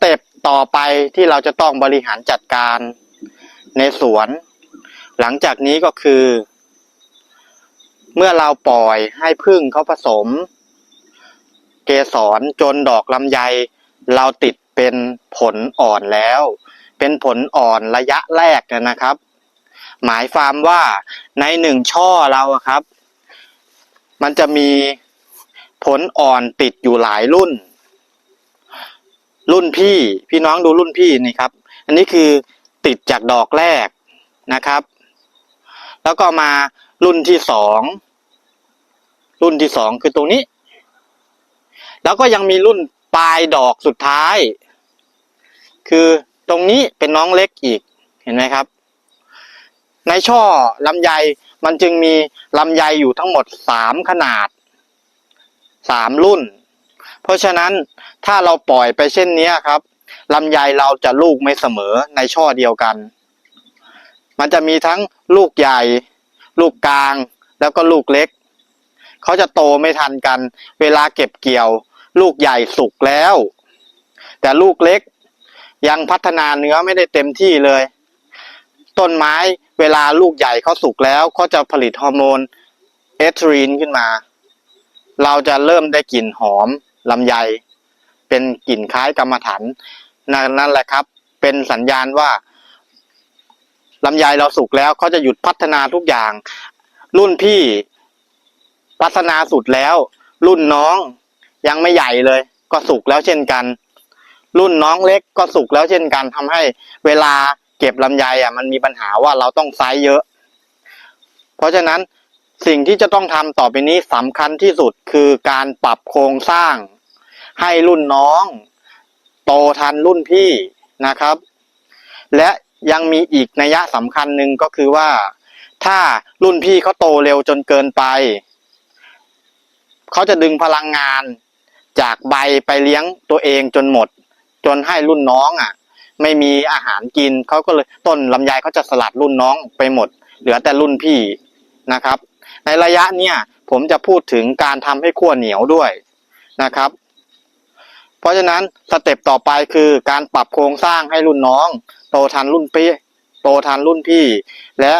เต็ปต่อไปที่เราจะต้องบริหารจัดการในสวน หลังจากนี้ก็คือ เมื่อเราปล่อยให้พึ่งเขาผสม เกสรจนดอกลำไย เราติดเป็นผลอ่อนแล้ว เป็นผลอ่อนระยะแรกนะครับ หมายความว่าในหนึ่งช่อเราครับ มันจะมีผลอ่อนติดอยู่หลายรุ่น รุ่นพี่พี่น้องดูรุ่นพี่นี่ครับ อันนี้คือติดจากดอกแรกนะครับ แล้วก็มารุ่นที่สองรุ่นที่สองคือตรงนี้ แล้วก็ยังมีรุ่นปลายดอกสุดท้าย คือตรงนี้เป็นน้องเล็กอีกเห็นไหมครับ ในช่อลำไยมันจึงมีลำไยอยู่ทั้งหมดสามขนาดสามรุ่น เพราะฉะนั้น ถ้าเราปล่อยไปเช่นนี้ครับลำไยเราจะลูกไม่เสมอในช่อเดียวกัน มันจะมีทั้งลูกใหญ่ ลูกกลาง แล้วก็ลูกเล็ก เขาจะโตไม่ทันกัน เวลาเก็บเกี่ยว ลูกใหญ่สุกแล้ว แต่ลูกเล็กยังพัฒนาเนื้อไม่ได้เต็มที่เลย ต้นไม้เวลาลูกใหญ่เขาสุกแล้วเขาจะผลิตฮอร์โมนเอสโตรีนขึ้นมา เราจะเริ่มได้กลิ่นหอมลำไย เป็นกลิ่นคล้ายกรรมฐานนั่นแหละครับ เป็นสัญญาณว่าลำไยเราสุกแล้วเขาจะหยุดพัฒนาทุกอย่าง รุ่นพี่พัฒนาสุดแล้ว รุ่นน้องยังไม่ใหญ่เลย ก็สุกแล้วเช่นกัน รุ่นน้องเล็กก็สุกแล้วเช่นกันทำให้เวลาเก็บลำไยอะ มันมีปัญหาว่าเราต้องไซส์เยอะ เพราะฉะนั้นสิ่งที่จะต้องทำต่อไปนี้สำคัญที่สุดคือการปรับโครงสร้าง ให้รุ่นน้อง โตทันรุ่นพี่นะครับ และยังมีอีกนัยสำคัญหนึ่งก็คือว่า ถ้ารุ่นพี่เขาโตเร็วจนเกินไป เขาจะดึงพลังงานจากใบไปเลี้ยงตัวเองจนหมด จนให้รุ่นน้องอะ ไม่มีอาหารกินเขาก็เลยต้นลำไยเขาจะสลัดรุ่นน้องไปหมด เหลือแต่รุ่นพี่นะครับ ในระยะเนี้ยผมจะพูดถึงการทำให้ขั้วเหนียวด้วยนะครับ เพราะฉะนั้นสเต็ปต่อไปคือการปรับโครงสร้างให้รุ่นน้อง โตทันรุ่นพี่โตทันรุ่นพี่ และ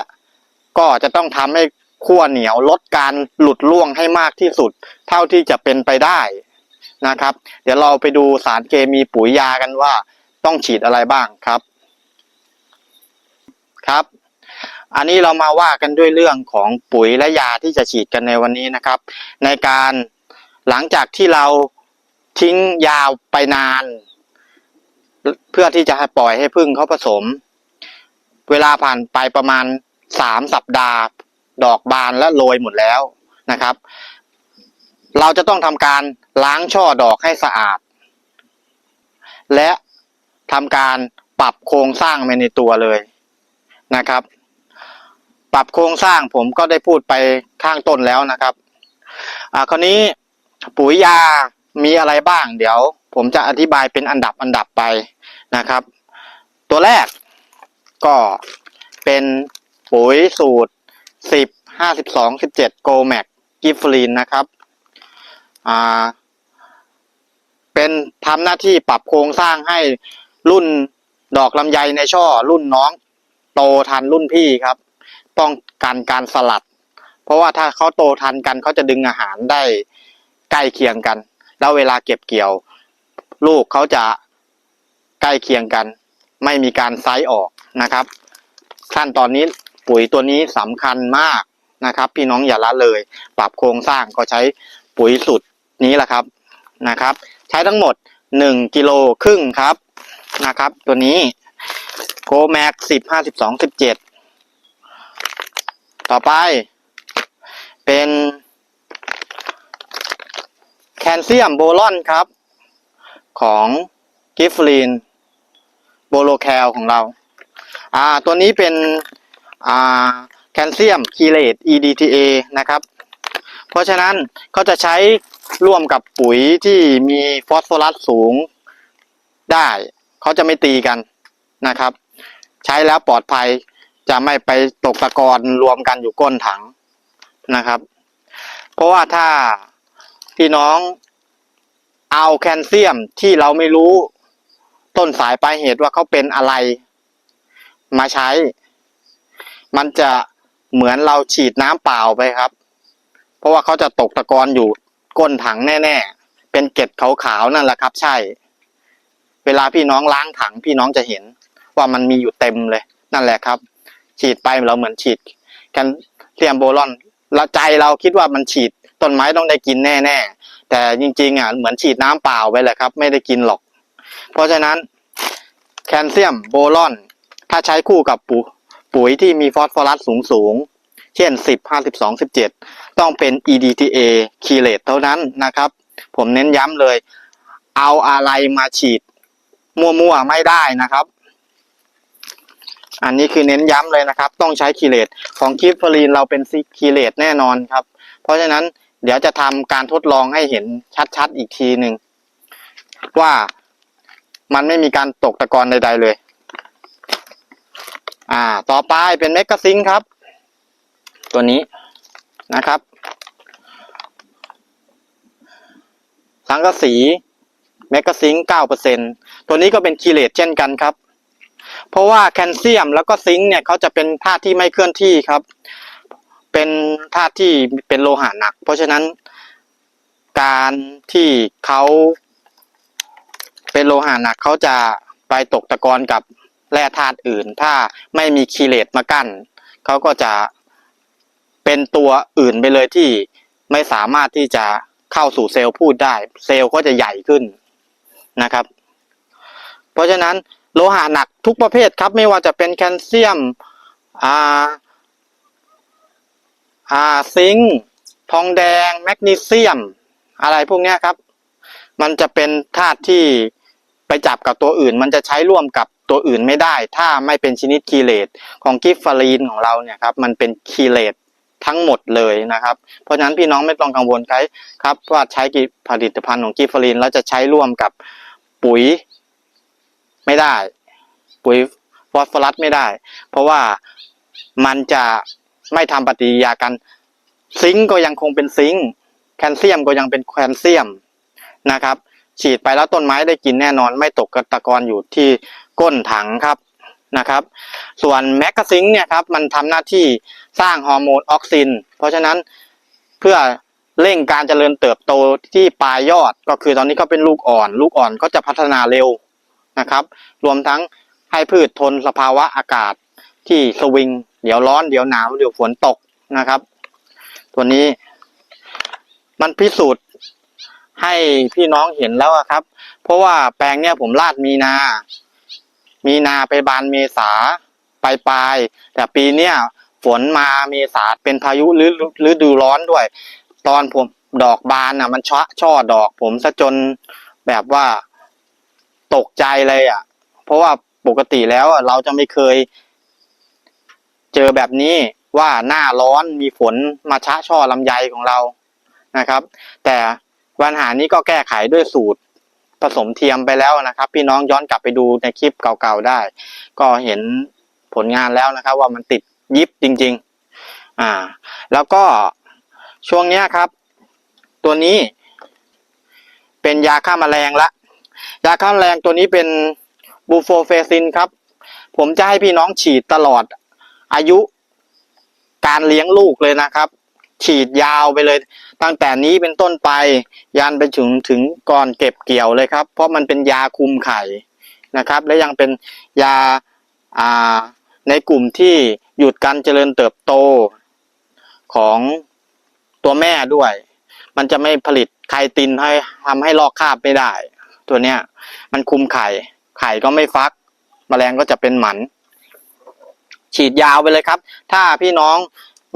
ก็จะต้องทำให้ขั้วเหนียวลดการหลุดล่วงให้มากที่สุด เท่าที่จะเป็นไปได้นะครับ เดี๋ยวเราไปดูสารเคมีปุ๋ยยากันว่า ต้องฉีดอะไรบ้างครับครับ อันนี้เรามาว่ากันด้วยเรื่องของปุ๋ยและยาที่จะฉีดกันในวันนี้นะครับ ในการหลังจากที่เรา ทิ้งยาวไปนาน เพื่อที่จะปล่อยให้พึ่งเขาผสม เวลาผ่านไปประมาณสามสัปดาห์ ดอกบานและโรยหมดแล้วนะครับ เราจะต้องทำการล้างช่อดอกให้สะอาด และทำการปรับโครงสร้างไปในตัวเลยนะครับ ปรับโครงสร้างผมก็ได้พูดไปข้างต้นแล้วนะครับ อ่า คราวนี้ปุ๋ยยา มีอะไรบ้าง เดี๋ยว ผมจะอธิบายเป็นอันดับอันดับไปนะครับ ตัวแรกก็เป็นปุ๋ยสูตรสิบห้าสิบสองสิบเจ็ดโกแมกกิฟลีนนะครับอ่าเป็นทำหน้าที่ปรับโครงสร้างให้รุ่นดอกลำไยในช่อรุ่นน้อง โตทันรุ่นพี่ครับ ป้องกันการสลัด เพราะว่าถ้าเขาโตทันกันเขาจะดึงอาหารได้ใกล้เคียงกัน แล้วเวลาเก็บเกี่ยว ลูกเขาจะใกล้เคียงกัน ไม่มีการไซส์ออกนะครับ ขั้นตอนนี้ปุ๋ยตัวนี้สำคัญมากนะครับ พี่น้องอย่าละเลย ปรับโครงสร้างก็ใช้ปุ๋ยสุดนี้แหละครับนะครับ ใช้ทั้งหมดหนึ่งกิโลครึ่งครับนะครับ ตัวนี้โกแม็กสิบห้าสิบสองสิบเจ็ดต่อไปเป็น แคลเซียมโบลอนครับ ของกิฟลีนโบโลแคลของเราอ่าตัวนี้เป็นอ่าแคลเซียมคีเลต EDTA นะครับ เพราะฉะนั้นเขาจะใช้ร่วมกับปุ๋ยที่มีฟอสฟอรัสสูงได้เขาจะไม่ตีกันนะครับ ใช้แล้วปลอดภัยจะไม่ไปตกตะกอนรวมกันอยู่ก้นถังนะครับ เพราะว่าถ้า พี่น้องเอาแคลเซียมที่เราไม่รู้ ต้นสายปลายเหตุว่าเขาเป็นอะไร มาใช้ มันจะเหมือนเราฉีดน้ำเปล่าไปครับ เพราะว่าเขาจะตกตะกอนอยู่ก้นถังแน่ๆ เป็นเกล็ดขาวๆนั่นแหละครับ ใช่ เวลาพี่น้องล้างถังพี่น้องจะเห็น ว่ามันมีอยู่เต็มเลย นั่นแหละครับ ฉีดไปเราเหมือนฉีดแคลเซียมโบรอนเราใจเราคิดว่ามันฉีด ต้นไม้ต้องได้กินแน่ๆแต่จริงๆอะเหมือนฉีดน้ำเปล่าไปแหละครับ ไม่ได้กินหรอก เพราะฉะนั้นแคลเซียมโบรอน ถ้าใช้คู่กับปุ๋ยปุ๋ยที่มีฟอสฟอรัสสูงสูงๆเช่น 10 52 17 ต้องเป็น EDTA คีเลตเท่านั้นนะครับ ผมเน้นย้ำเลย เอาอะไรมาฉีด มั่วๆ ไม่ได้นะครับ อันนี้คือเน้นย้ำเลยนะครับ ต้องใช้คีเลตของกิฟฟรีนเราเป็นคีเลตแน่นอนครับ เพราะฉะนั้น เดี๋ยวจะทำการทดลองให้เห็นชัดๆอีกทีหนึ่งว่ามันไม่มีการตกตะกอนใด ๆเลย อ่า ต่อไปเป็นเมกะซิงครับ ตัวนี้นะครับ สังกะสีเมกะซิงเก้าเปอร์เซ็นตัวนี้ก็เป็นคีเลตเช่นกันครับ เพราะว่าแคลเซียมแล้วก็ซิงค์เนี่ยเขาจะเป็นธาตุที่ไม่เคลื่อนที่ครับ เป็นธาตุที่เป็นโลหะหนัก เพราะฉะนั้นการที่เขาเป็นโลหะหนักเขาจะไปตกตะกอนกับแร่ธาตุอื่น ถ้าไม่มีคีเลตมากั้นเขาก็จะเป็นตัวอื่นไปเลยที่ไม่สามารถที่จะเข้าสู่เซลล์พูดได้ เซลล์ก็จะใหญ่ขึ้นนะครับ เพราะฉะนั้นโลหะหนักทุกประเภทครับ ไม่ว่าจะเป็นแคลเซียมอ่า อ่าซิงค์ทองแดง แมกนีเซียม อะไรพวกนี้ครับ มันจะเป็นธาตุที่ไปจับกับตัวอื่น มันจะใช้ร่วมกับตัวอื่นไม่ได้ ถ้าไม่เป็นชนิดคีเลตของกิฟฟารีนของเราเนี่ยครับ มันเป็นคีเลตทั้งหมดเลยนะครับ เพราะฉะนั้นพี่น้องไม่ต้องกังวลครครับว่าใช้ผลิตภัณฑ์ของกิฟฟารีนแล้วจะใช้ร่วมกับปุ๋ยไม่ได้ ปุ๋ยฟอสฟอรัสไม่ได้ เพราะว่ามันจะ ไม่ทำปฏิกิริยากัน ซิงก็ยังคงเป็นซิงค์แคลเซียมก็ยังเป็นแคลเซียมนะครับ ฉีดไปแล้วต้นไม้ได้กินแน่นอน ไม่ตกกระตะกอนอยู่ที่ก้นถังครับนะครับ ส่วนแมกกาซิงค์เนี่ยครับมันทำหน้าที่สร้างฮอร์โมนออกซิน เพราะฉะนั้นเพื่อเร่งการเจริญเติบโตที่ปลายยอดก็คือตอนนี้ก็เป็นลูกอ่อน ลูกอ่อนก็จะพัฒนาเร็วนะครับ รวมทั้งให้พืชทนสภาวะอากาศที่สวิง เดี๋ยวร้อนเดี๋ยวหนาวเดี๋ยวฝนตกนะครับ ตัวนี้ มันพิสูจน์ให้พี่น้องเห็นแล้วครับ เพราะว่าแปลงเนี้ยผมลาดมีนา มีนาไปบานเมษาปลายปลายแต่ปีเนี้ยฝนมาเมษาเป็นพายุหรือหรือดูร้อนด้วย ตอนผมดอกบานอะ มันช่อช่อดอกผมซะจนแบบว่าตกใจเลยอะ เพราะว่าปกติแล้วอะเราจะไม่เคย เจอแบบนี้ว่าหน้าร้อนมีฝนมาชะช่อลำไยของเรานะครับ แต่ปัญหานี้ก็แก้ไขด้วยสูตรผสมเทียมไปแล้วนะครับ พี่น้องย้อนกลับไปดูในคลิปเก่าๆได้ ก็เห็นผลงานแล้วนะครับ ว่ามันติดยิบจริง ๆ อ่า แล้วก็ช่วงนี้ครับ ตัวนี้ เป็นยาฆ่าแมลงละยาฆ่าแมลงตัวนี้เป็นบูโฟเฟซินครับ ผมจะให้พี่น้องฉีดตลอด อายุการเลี้ยงลูกเลยนะครับ ฉีดยาวไปเลย ตั้งแต่นี้เป็นต้นไปยันไปถึงถึงก่อนเก็บเกี่ยวเลยครับ เพราะมันเป็นยาคุมไข่นะครับ และยังเป็นยาในกลุ่มที่หยุดการเจริญเติบโตของตัวแม่ด้วย มันจะไม่ผลิตไข่ตินให้ทำให้ลอกคราบไม่ได้ ตัวเนี้ย มันคุมไข่ ไข่ก็ไม่ฟักแมลงก็จะเป็นหมัน ฉีดยาวไปเลยครับ ถ้าพี่น้อง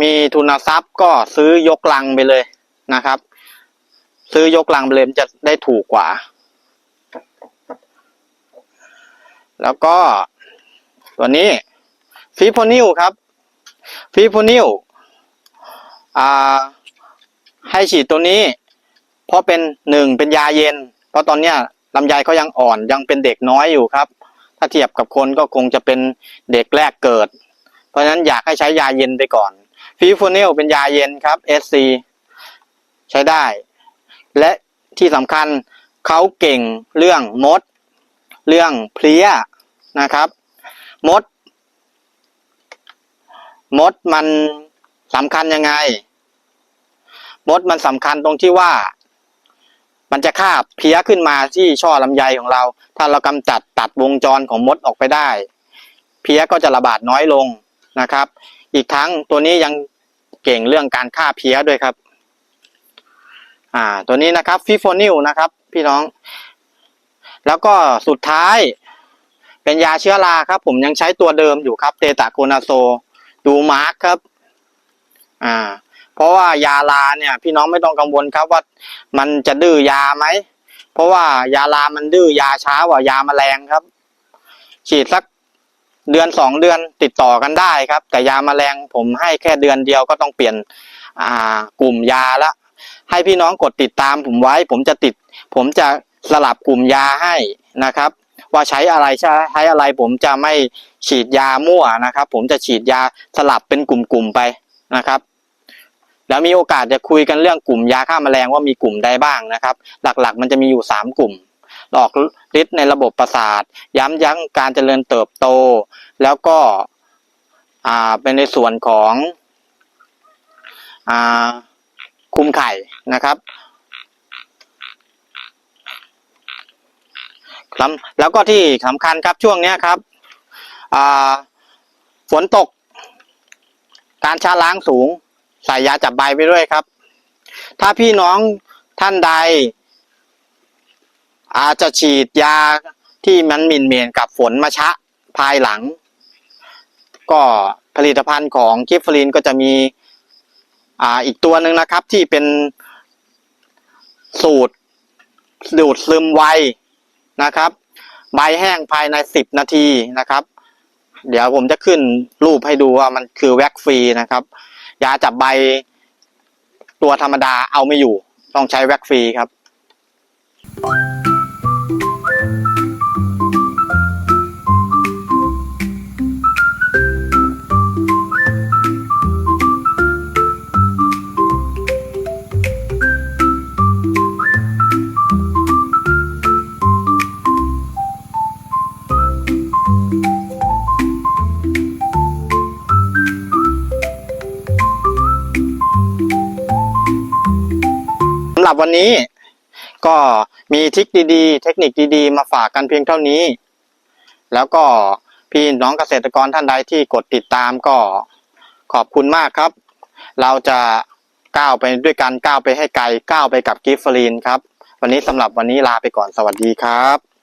มีทุนทรัพย์ก็ซื้อยกลังไปเลยนะครับ ซื้อยกลังไปเลยมันจะได้ถูกกว่า แล้วก็ ตัวนี้ฟีโพนิลครับฟีโพนิลให้ฉีดตัวนี้ เพราะเป็นหนึ่งเป็นยาเย็น เพราะตอนเนี้ยลำไยเขายังอ่อนยังเป็นเด็กน้อยอยู่ครับ ถ้าเทียบกับคนก็คงจะเป็นเด็กแรกเกิด เพราะฉะนั้นอยากให้ใช้ยาเย็นไปก่อนฟีโฟเนลเป็นยาเย็นครับ SC ใช้ได้ และที่สำคัญเขาเก่งเรื่องมด เรื่องเพลี้ยนะครับ มด มดมันสำคัญยังไง มดมันสำคัญตรงที่ว่า มันจะคาบเพลี้ยขึ้นมาที่ช่อลำไยของเรา ถ้าเรากำจัดตัดวงจรของมดออกไปได้ เพลี้ยก็จะระบาดน้อยลง นะครับ อีกทั้งตัวนี้ยังเก่งเรื่องการฆ่าเพี้ยด้วยครับ อ่า ตัวนี้นะครับฟิโฟนิลนะครับ พี่น้อง แล้วก็สุดท้ายเป็นยาเชื้อราครับ ผมยังใช้ตัวเดิมอยู่ครับ เตตาโคนาโซดูมาร์กครับ อ่า เพราะว่ายาลาเนี่ย พี่น้องไม่ต้องกังวลครับว่ามันจะดื้อยาไหม เพราะว่ายาลามันดื้อยาช้ากว่ายาแมลงครับ ฉีดสัก เดือนสองเดือนติดต่อกันได้ครับ แต่ยาแมลงผมให้แค่เดือนเดียวก็ต้องเปลี่ยนอ่ากลุ่มยาละ ให้พี่น้องกดติดตามผมไว้ ผมจะติด ผมจะสลับกลุ่มยาให้นะครับ ว่าใช้อะไรใช้ใช้อะไร ผมจะไม่ฉีดยามั่วนะครับ ผมจะฉีดยาสลับเป็นกลุ่มๆไปนะครับแล้วมีโอกาสจะคุยกันเรื่องกลุ่มยาฆ่าแมลงว่ามีกลุ่มใดบ้างนะครับ หลักๆ มันจะมีอยู่สามกลุ่ม หลอกฤทธิ์ในระบบประสาท ย้ำยั้งการเจริญเติบโต แล้วก็เป็นในส่วนของอคุมไข่นะครับครับแล้วก็ที่สำคัญครับช่วงนี้ครับฝนตก การชะล้างสูง ใส่ยาจับใบไปด้วยครับ ถ้าพี่น้องท่านใด อาจจะฉีดยาที่มันมินเมียนกับฝนมาชะภายหลัง ก็ผลิตภัณฑ์ของกิฟฟลินก็จะมีอ่าอีกตัวหนึ่งนะครับที่เป็นสูตรดูดซึมไวนะครับ ใบแห้งภายในสิบนาทีนะครับ เดี๋ยวผมจะขึ้นรูปให้ดูว่ามันคือแว็กฟรีนะครับ ยาจับใบตัวธรรมดาเอาไม่อยู่ ต้องใช้แว็กฟรีครับ หรับวันนี้ ก็มีทริคดีๆ เทคนิคดีๆ มาฝากกันเพียงเท่านี้ แล้วก็พี่น้องเกษตรกรท่านใดที่กดติดตามก็ขอบคุณมากครับ เราจะก้าวไปด้วยกันก้าวไปให้ไกลก้าวไปกับกิฟฟลีนครับ วันนี้สำหรับวันนี้ลาไปก่อนสวัสดีครับ